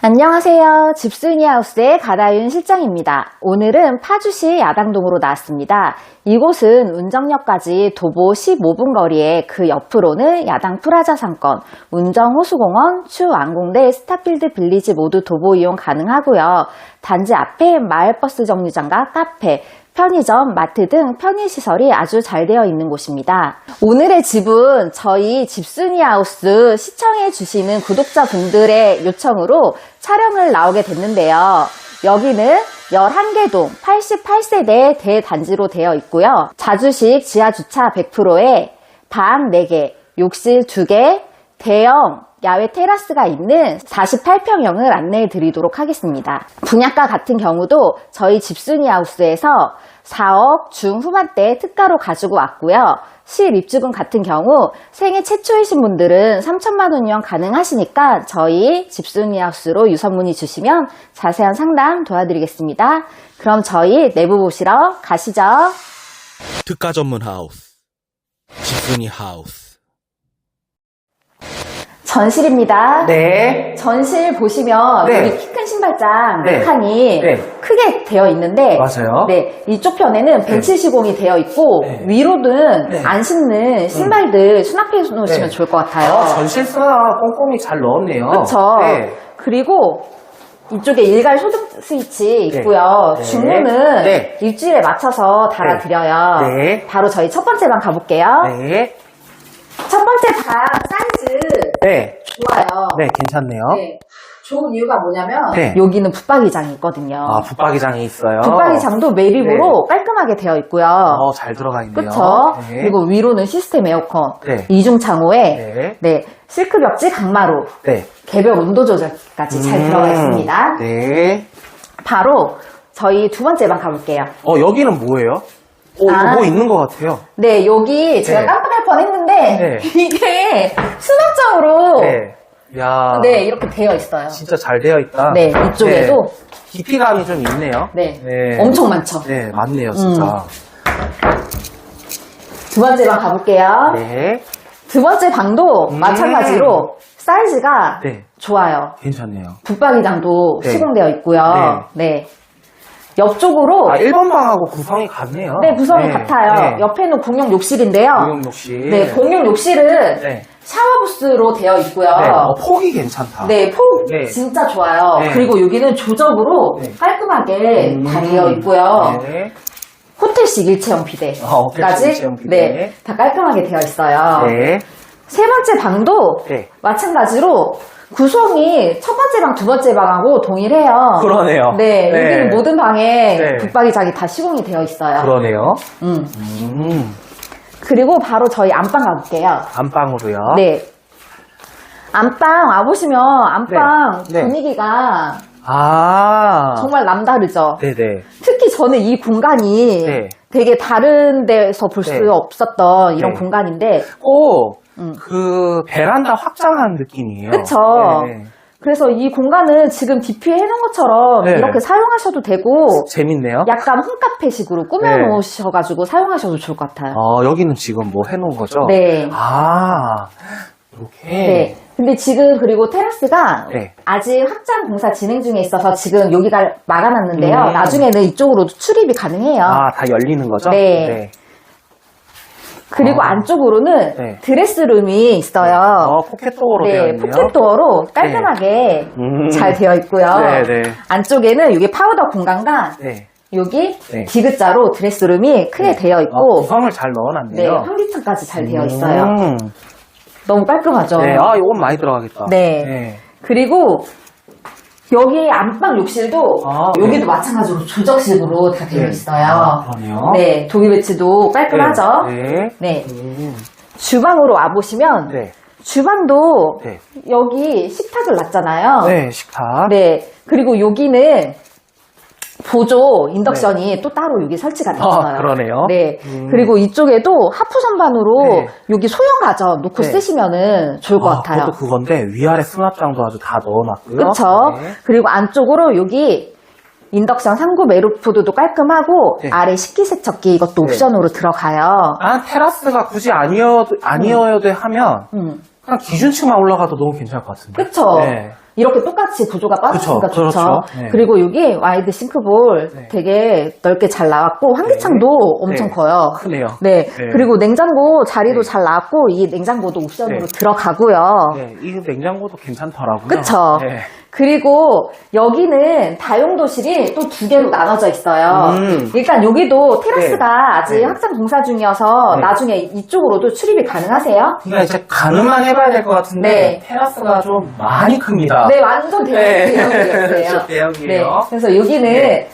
안녕하세요. 집순이 하우스의 가다윤 실장입니다. 오늘은 파주시 야당동으로 나왔습니다. 이곳은 운정역까지 도보 15분 거리에 그 옆으로는 야당 프라자 상권, 운정호수공원, 추안공대 스타필드 빌리지 모두 도보 이용 가능하고요. 단지 앞에 마을버스 정류장과 카페, 편의점, 마트 등 편의시설이 아주 잘 되어 있는 곳입니다. 오늘의 집은 저희 집순이 하우스 시청해 주시는 구독자분들의 요청으로 촬영을 나오게 됐는데요. 여기는 11개 동 88세대 대단지로 되어 있고요. 자주식 지하주차 100%에 방 4개, 욕실 2개, 대형 야외 테라스가 있는 48평형을 안내해 드리도록 하겠습니다. 분양가 같은 경우도 저희 집순이 하우스에서 4억 중후반대 특가로 가지고 왔고요. 실입주금 같은 경우 생애 최초이신 분들은 3천만 원 이용 가능하시니까 저희 집순이 하우스로 유선 문의 주시면 자세한 상담 도와드리겠습니다. 그럼 저희 내부 보시러 가시죠. 특가 전문 하우스 집순이 하우스 전실입니다. 네. 전실 보시면 네. 여기 키 큰 신발장 네. 네 칸이 네. 크게 되어 있는데 맞아요. 네, 이쪽 편에는 벤치 시공이 되어 있고 네. 위로는 네. 안 신는 신발들 수납해 놓으시면 네. 좋을 것 같아요. 아, 전실수나 꼼꼼히 잘 넣었네요. 그렇죠. 네. 그리고 이쪽에 일괄 소등 스위치 있고요. 네. 주문은 네. 일주일에 맞춰서 달아드려요. 네. 바로 저희 첫 번째 방 가볼게요. 네. 첫 번째 방 사이즈 네. 좋아요. 네, 괜찮네요. 네. 좋은 이유가 뭐냐면 네. 여기는 붙박이장이 있거든요. 아, 붙박이장이 있어요. 붙박이장도 매립으로 깔끔하게 되어 있고요. 어, 잘 들어가 있네요. 그렇죠. 네. 그리고 위로는 시스템 에어컨, 네. 이중 창호에 네. 네. 실크 벽지 강마루, 네. 개별 온도 조절까지 잘 음, 들어가 있습니다. 네. 바로 저희 두 번째 방 가볼게요. 어, 여기는 뭐예요? 어, 이거 아. 뭐 있는 것 같아요. 네, 여기 제가 네. 깜빡 할 뻔했는데 네. 이게 수납장으로 네. 네. 야. 이렇게 되어 있어요. 진짜 잘 되어 있다. 네, 이쪽에도 네. 깊이감이 좀 있네요. 네, 네. 엄청 많죠. 네, 맞네요, 진짜. 두 번째 방 가볼게요. 네. 두 번째 방도 음. 마찬가지로 사이즈가 네. 좋아요. 괜찮네요. 붙박이장도 네. 시공되어 있고요. 네. 옆쪽으로 아, 1번 방하고 구성이 같네요. 네, 구성이 네. 같아요. 네. 옆에는 공용 욕실인데요. 공용 욕실. 네, 공용 욕실은 네. 샤워 부스로 되어 있고요. 네. 어, 폭이 괜찮다. 네, 폭 네. 진짜 좋아요. 네. 그리고 여기는 조적으로 네. 깔끔하게 다 음. 되어 있고요. 네. 호텔식 일체형 비대까지 어, 비대. 네, 다 깔끔하게 되어 있어요. 네. 세 번째 방도 네. 마찬가지로 구성이 첫 번째 방, 두 번째 방하고 동일해요. 그러네요. 네, 여기는 모든 방에 네. 붙박이장이 다 시공이 되어 있어요. 그러네요. 음. 음. 그리고 바로 저희 안방 가볼게요. 안방으로요. 네. 안방 와보시면 안방 네. 네. 분위기가 아. 정말 남다르죠. 네네. 특히 저는 이 공간이 네. 되게 다른 데서 볼 수 네. 없었던 이런 네. 공간인데 꼭, 음. 그, 베란다 확장한 느낌이에요. 네. 그래서 이 공간은 지금 DP 해놓은 것처럼 네. 이렇게 사용하셔도 되고 재밌네요. 약간 홈카페식으로 꾸며놓으셔가지고 사용하셔도 좋을 것 같아요. 어, 여기는 지금 뭐 해놓은 거죠? 네. 아, 이렇게. 네. 근데 지금 그리고 테라스가 네. 아직 확장 공사 진행 중에 있어서 지금 여기가 막아놨는데요. 음. 나중에는 이쪽으로도 출입이 가능해요. 아, 다 열리는 거죠? 네. 그리고 아. 안쪽으로는 네. 드레스룸이 있어요. 어, 포켓도어로 되어 네, 있네요. 포켓도어로 깔끔하게 음. 잘 되어 있고요. 네, 네. 안쪽에는 여기 파우더 공간과 네. 여기 네. 디귿자로 드레스룸이 크게 되어 어, 있고 구성을 잘 네, 넣어놨네요. 환기층까지 잘 되어 있어요. 음. 너무 깔끔하죠. 네, 아, 이건 많이 들어가겠다. 네. 그리고 여기 안방 욕실도 아, 여기도 네. 마찬가지로 조적식으로 다 되어 네. 있어요. 아, 그러네요. 네, 독일 배치도 깔끔하죠. 네. 네. 음. 주방으로 와 보시면 네. 주방도 네. 여기 식탁을 놨잖아요. 네, 식탁. 네. 그리고 여기는 보조 인덕션이 또 따로 여기 설치가 되어 있어요. 네. 아, 그러네요. 네. 음. 그리고 이쪽에도 하프 선반으로 네. 여기 소형 가전 놓고 네. 쓰시면은 좋을 것 아, 같아요. 그것도 그건데 위아래 수납장도 아주 다 넣어놨고요. 그쵸? 네. 그리고 안쪽으로 여기 인덕션 3구 메루푸드도 깔끔하고 네. 아래 식기세척기 이것도 네. 옵션으로 들어가요. 아, 테라스가 굳이 아니어도, 아니어야 돼 하면 음. 그냥 기준치만 올라가도 너무 괜찮을 것 같은데. 그쵸? 네. 이렇게 똑같이 구조가 빠졌으니까 그쵸, 좋죠. 그렇죠. 네. 그리고 여기 와이드 싱크볼 네. 되게 넓게 잘 나왔고 환기창도 엄청 네. 커요. 크네요. 네. 네. 그리고 냉장고 자리도 네. 잘 나왔고 이 냉장고도 옵션으로 네. 들어가고요. 네, 이 냉장고도 괜찮더라고요. 그쵸. 네. 그리고 여기는 다용도실이 또 두 개로 나눠져 있어요. 음. 일단 여기도 테라스가 네. 아직 네. 확장 공사 중이어서 네. 나중에 이쪽으로도 출입이 가능하세요. 그러니까 이제 가늠만 해봐야 될 것 같은데 네. 테라스가 좀 많이 큽니다. 네, 완전 대형, 네. 대형이었어요. 좀 대형이에요. 그래서 여기는 네.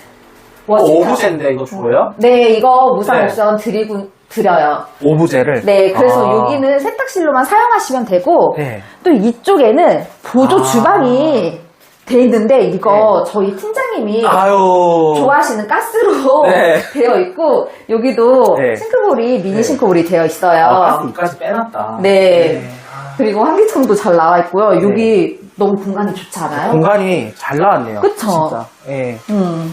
워싱턴. 오브제인데 이거 줘요? 네, 이거 무상 네. 옵션 드리고 드려요. 오브제를. 네, 그래서 아. 여기는 세탁실로만 사용하시면 되고 네. 또 이쪽에는 보조 아. 주방이 돼 있는데 이거 저희 팀장님이 아유. 좋아하시는 가스로 네. 되어 있고 여기도 네. 싱크볼이 미니 네. 싱크볼이 되어 있어요. 아, 가스 이까지 빼놨다. 네. 아, 그리고 환기창도 잘 나와 있고요. 네. 여기 너무 공간이 좋지 않아요? 공간이 잘 나왔네요. 그쵸? 진짜. 예. 음.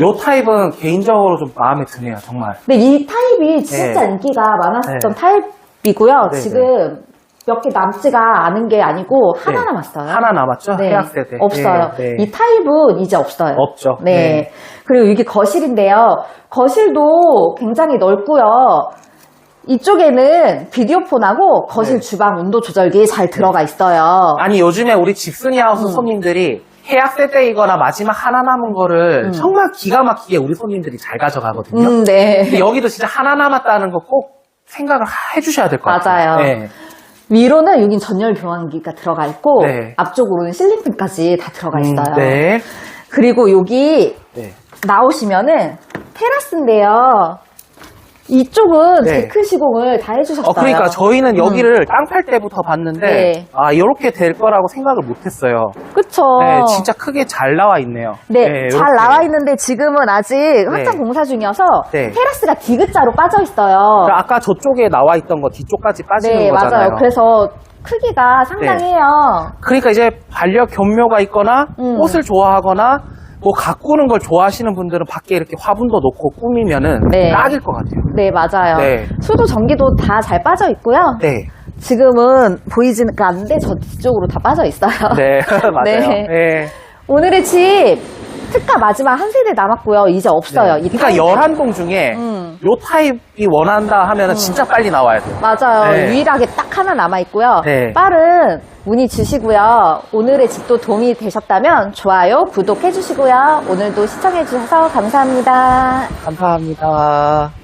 요 타입은 개인적으로 좀 마음에 드네요, 정말. 근데 이 타입이 진짜 네. 인기가 많았었던 네. 타입이고요. 네, 지금 몇 개 남지가 않은 게 아니고 하나 네. 남았어요. 하나 남았죠? 네. 해약 세대. 없어요. 네, 네. 이 타입은 이제 없어요. 없죠. 네. 네. 그리고 이게 거실인데요. 거실도 굉장히 넓고요. 이쪽에는 비디오폰하고 거실 네. 주방 온도 조절기 잘 들어가 있어요. 아니, 요즘에 우리 집순이 하우스 음. 손님들이 해약 세대이거나 마지막 하나 남은 거를 음. 정말 기가 막히게 우리 손님들이 잘 가져가거든요. 음, 네. 근데 여기도 진짜 하나 남았다는 거 꼭 생각을 해주셔야 될 것 같아요. 맞아요. 네. 위로는 여긴 전열 교환기가 들어가 있고 네. 앞쪽으로는 실링팬까지 다 들어가 음, 있어요. 네. 그리고 여기 네. 나오시면은 테라스인데요. 이쪽은 네. 데크 시공을 다 해주셨어요. 어, 그러니까 저희는 여기를 땅 팔 때부터 봤는데, 음. 네. 아, 이렇게 될 거라고 생각을 못 했어요. 그쵸. 네, 진짜 크게 잘 나와 있네요. 네, 잘 요렇게. 나와 있는데 지금은 아직 확장 공사 중이어서 네. 테라스가 D자로 빠져 있어요. 그러니까 아까 저쪽에 나와 있던 거 뒤쪽까지 빠지는 네, 거잖아요. 맞아요. 그래서 크기가 상당해요. 그러니까 이제 반려 견묘가 있거나 음. 꽃을 좋아하거나 뭐 가꾸는 걸 좋아하시는 분들은 밖에 이렇게 화분도 놓고 꾸미면은 네. 딱일 것 같아요. 네, 맞아요. 네. 수도 전기도 다 잘 빠져 있고요. 네. 지금은 보이지는 않는데 저 뒤쪽으로 다 빠져 있어요. 네, 맞아요. 네. 네. 오늘의 집 특가 마지막 한 세대 남았고요. 이제 없어요. 이 그러니까 타입은. 11동 중에 음. 요 타입이 원한다 하면 은 진짜 빨리 나와야 돼요. 맞아요. 네. 유일하게 딱 하나 남아 있고요. 네. 빠른 문의 주시고요. 오늘의 집도 도움이 되셨다면 좋아요, 구독해 주시고요. 오늘도 시청해 주셔서 감사합니다. 감사합니다.